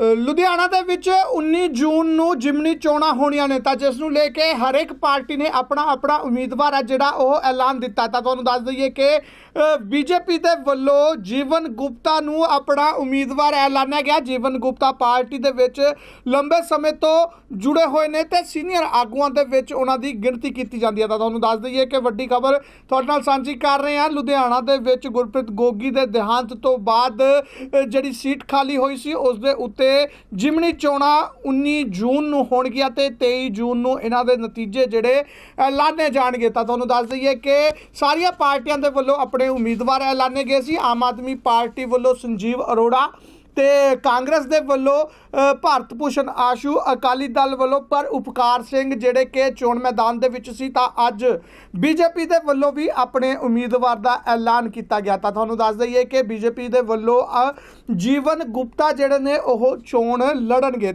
ਲੁਧਿਆਣਾ ਦੇ ਵਿੱਚ 19 ਜੂਨ ਨੂੰ ਜਿਮਨੀ ਚੋਣਾਂ ਹੋਣੀਆਂ ਨੇ ਤਾਂ ਜਿਸ ਨੂੰ ਲੈ ਕੇ ਹਰ ਇੱਕ ਪਾਰਟੀ ਨੇ ਆਪਣਾ ਆਪਣਾ ਉਮੀਦਵਾਰ ਹੈ ਜਿਹੜਾ ਉਹ ਐਲਾਨ ਦਿੱਤਾ ਤਾਂ ਤੁਹਾਨੂੰ ਦੱਸ ਦਈਏ ਕਿ ਬੀਜੇਪੀ ਦੇ ਵੱਲੋਂ ਜੀਵਨ ਗੁਪਤਾ ਨੂੰ ਆਪਣਾ ਉਮੀਦਵਾਰ ਐਲਾਨਿਆ ਗਿਆ। ਜੀਵਨ ਗੁਪਤਾ ਪਾਰਟੀ ਦੇ ਵਿੱਚ ਲੰਬੇ ਸਮੇਂ ਤੋਂ ਜੁੜੇ ਹੋਏ ਨੇ ਤੇ ਸੀਨੀਅਰ ਆਗੂਆਂ ਦੇ ਵਿੱਚ ਉਹਨਾਂ ਦੀ ਗਿਣਤੀ ਕੀਤੀ ਜਾਂਦੀ ਹੈ। ਤਾਂ ਤੁਹਾਨੂੰ ਦੱਸ ਦਈਏ ਕਿ ਵੱਡੀ ਖਬਰ ਤੁਹਾਡੇ ਨਾਲ ਸਾਂਝੀ ਕਰ ਰਹੇ ਹਾਂ। ਲੁਧਿਆਣਾ ਦੇ ਵਿੱਚ ਗੁਰਪ੍ਰੀਤ ਗੋਗੀ ਦੇ ਦੇਹਾਂਤ ਤੋਂ ਬਾਅਦ ਜਿਹੜੀ ਸੀਟ ਖਾਲੀ ਹੋਈ ਸੀ, ਉਸ ਦੇ ਉੱਤੇ ਜਿਮਨੀ ਚੋਣਾਂ 19 ਜੂਨ ਨੂੰ ਹੋਣਗੀਆਂ ਤੇ 23 ਜੂਨ ਨੂੰ ਇਹਨਾਂ ਦੇ ਨਤੀਜੇ ਜਿਹੜੇ ਐਲਾਨੇ ਜਾਣਗੇ। ਤਾਂ ਤੁਹਾਨੂੰ ਦੱਸ ਦਈਏ ਕਿ ਸਾਰੀਆਂ ਪਾਰਟੀਆਂ ਦੇ ਵੱਲੋਂ ਆਪਣੇ ਉਮੀਦਵਾਰ ਐਲਾਨੇ ਗਏ ਸੀ। ਆਮ ਆਦਮੀ ਪਾਰਟੀ ਵੱਲੋਂ ਸੰਜੀਵ ਅਰੋੜਾ ਤੇ ਕਾਂਗਰਸ ਦੇ ਵੱਲੋਂ ਭਾਰਤ ਭੂਸ਼ਣ ਆਸ਼ੂ ਅਕਾਲੀ ਦਲ ਵੱਲੋਂ ਪਰ ਉਪਕਾਰ ਸਿੰਘ ਜਿਹੜੇ ਕਿ ਚੋਣ ਮੈਦਾਨ ਦੇ ਵਿੱਚ ਸੀ, ਤਾਂ ਅੱਜ ਬੀਜੇਪੀ ਦੇ ਵੱਲੋਂ ਵੀ ਆਪਣੇ ਉਮੀਦਵਾਰ ਦਾ ਐਲਾਨ ਕੀਤਾ ਗਿਆ। ਤਾਂ ਤੁਹਾਨੂੰ ਦੱਸ ਦਈਏ ਕਿ ਬੀਜੇਪੀ ਦੇ ਵੱਲੋਂ ਜੀਵਨ ਗੁਪਤਾ ਜਿਹੜੇ ਨੇ, ਉਹ ਚੋਣ ਲੜਨਗੇ।